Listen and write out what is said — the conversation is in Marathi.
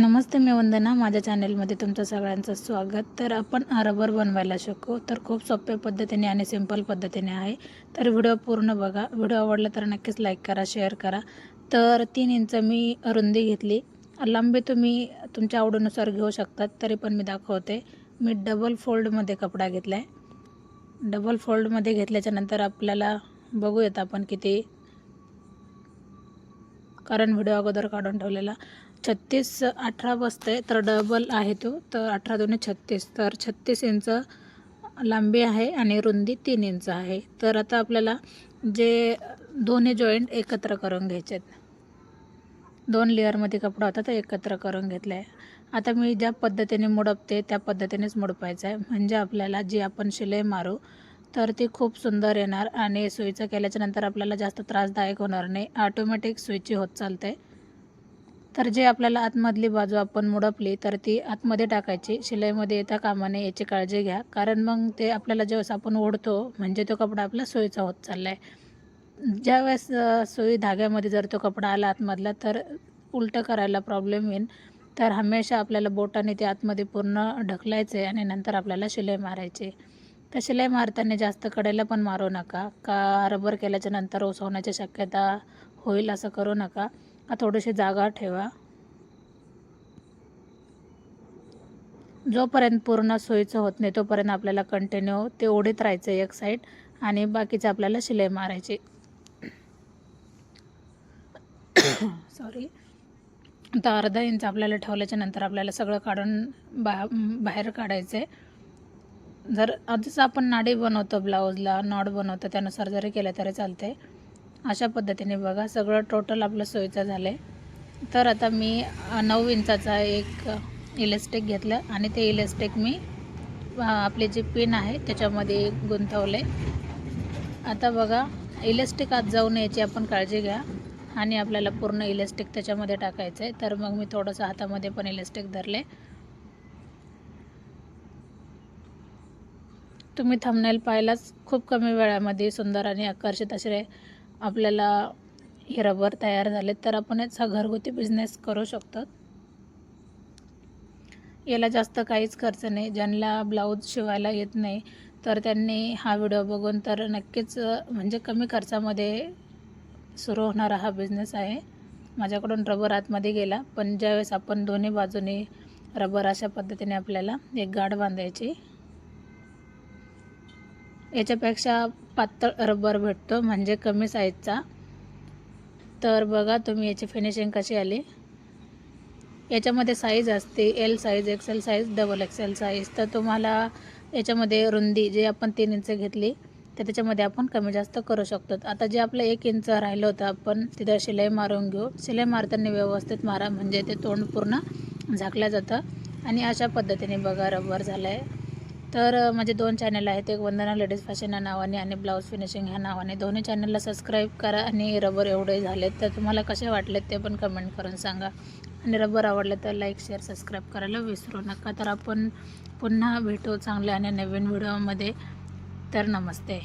नमस्ते मी वंदना. माझ्या चॅनेलमध्ये तुमचं सगळ्यांचं स्वागत. तर आपण रबर बनवायला शिकू. तर खूप सोप्या पद्धतीने आणि सिंपल पद्धतीने आहे. तर व्हिडिओ पूर्ण बघा. व्हिडिओ आवडला तर नक्कीच लाईक करा शेअर करा. तर तीन इंच मी रुंदी घेतली. लांबी तुम्ही तुमच्या आवडीनुसार घेऊ शकतात. तरी पण मी दाखवते. मी डबल फोल्डमध्ये कपडा घेतला आहे डबल फोल्डमध्ये घेतल्याच्यानंतर आपल्याला बघूयात आपण किती कारण व्हिडिओ अगोदर काढून ठेवलेला. छत्तीस अठरा बसते तर डबल आहे तो. तर अठरा दोन्ही छत्तीस. तर छत्तीस इंच लांबी आहे आणि रुंदी तीन इंच आहे. तर आता आपल्याला जे दोन्ही जॉईंट एकत्र करून घ्यायचे आहेत दोन लेअरमध्ये कपडा होता तर एकत्र करून घेतला आहे आता मी ज्या पद्धतीने मुडपते त्या पद्धतीनेच मुडपायचं आहे म्हणजे आपल्याला जी आपण शिलाई मारू तर ती खूप सुंदर येणार आणि सुईचं केल्याच्यानंतर आपल्याला जास्त त्रासदायक होणार नाही. ऑटोमॅटिक सुईची होत चालते. तर जे आपल्याला आतमधली बाजू आपण मुडपली तर ती आतमध्ये टाकायची. शिलाईमध्ये येता कामा नये याची काळजी घ्या. कारण मग ते आपल्याला ज्यावेळेस आपण ओढतो म्हणजे तो कपडा आपला सोयीचा होत चालला आहे ज्यावेळेस सोयी धाग्यामध्ये जर तो कपडा आला आतमधला तर उलटं करायला प्रॉब्लेम येईल तर हमेशा आपल्याला बोटाने ते आतमध्ये पूर्ण ढकलायचे आणि नंतर आपल्याला शिलाई मारायची तर शिलाई मारताना जास्त कडेला पण मारू नका. का रबर केल्याच्यानंतर उसवण्याची शक्यता होईल असं करू नका. का थोडीशी जागा ठेवा. जोपर्यंत पूर्ण सोयीचं होत नाही तोपर्यंत आपल्याला कंटिन्यू ते ओढीत राहायचं एक साईड आणि बाकीचं आपल्याला शिलाई मारायची. सॉरी आता अर्धा इंच आपल्याला ठेवल्याच्या नंतर आपल्याला सगळं काढून बा बाहेर काढायचं आहे जर आधीच आपण नाडी बनवतो ब्लाऊजला नॉट बनवतो त्यानुसार जरी केलं तरी चालते अशा पद्धतीने बघा सगळं टोटल आपलं सोयीचं झालं आहे तर आता मी नऊ इंचाचा एक इलेस्टिक घेतलं आणि ते इलेस्टिक मी आपली जी पिन आहे त्याच्यामध्ये गुंतवले आता बघा इलेस्टिक आत जाऊ नये याची आपण काळजी घ्या आणि आपल्याला पूर्ण इलेस्टिक त्याच्यामध्ये टाकायचं आहे तर मग मी थोडंसं हातामध्ये पण इलेस्टिक धरले तुम्ही थंबनेल पाहिलाच खूप कमी वेळामध्ये सुंदर आणि आकर्षित असे आपल्याला हे रबर तयार झाले. तर आपण याचा घरगुती बिझनेस करू शकतो. याला जास्त काहीच खर्च नाही. ज्यांना ब्लाऊज शिवायला येत नाही तर त्यांनी हा व्हिडिओ बघून तर नक्कीच म्हणजे कमी खर्चामध्ये सुरू होणारा हा बिझनेस आहे. माझ्याकडून रबर आतमध्ये गेला पण ज्यावेळेस आपण दोन्ही बाजूने रबर अशा पद्धतीने आपल्याला एक गाठ बांधायची याच्यापेक्षा पातळ रबर भेटतो म्हणजे कमी साईजचा तर बघा तुम्ही याची फिनिशिंग कशी आली. याच्यामध्ये साईज असते L size XL size double XL size तर तुम्हाला याच्यामध्ये रुंदी जे आपण तीन इंच घेतली तर त्याच्यामध्ये आपण कमी जास्त करू शकतो. आता जे आपलं एक इंच राहिलं होतं आपण तिथं शिलाई मारून घेऊ. शिलाई मारताना व्यवस्थित मारा म्हणजे ते तोंड पूर्ण झाकलं जातं. आणि अशा पद्धतीने बघा रबर झालं आहे तर माझे दोन चॅनल आहेत. एक वंदना लेडीज फॅशन या नावाने आणि ब्लाऊज फिनिशिंग ह्या नावाने. दोन्ही चॅनलला सबस्क्राईब करा आणि रबर एवढे झालेत. तर तुम्हाला कसे वाटलेत ते पण कमेंट करून सांगा. आणि रबर आवडलं तर लाईक शेअर सबस्क्राईब करायला विसरू नका. तर आपण पुन्हा भेटू चांगल्या आणि नवीन व्हिडिओमध्ये तर नमस्ते.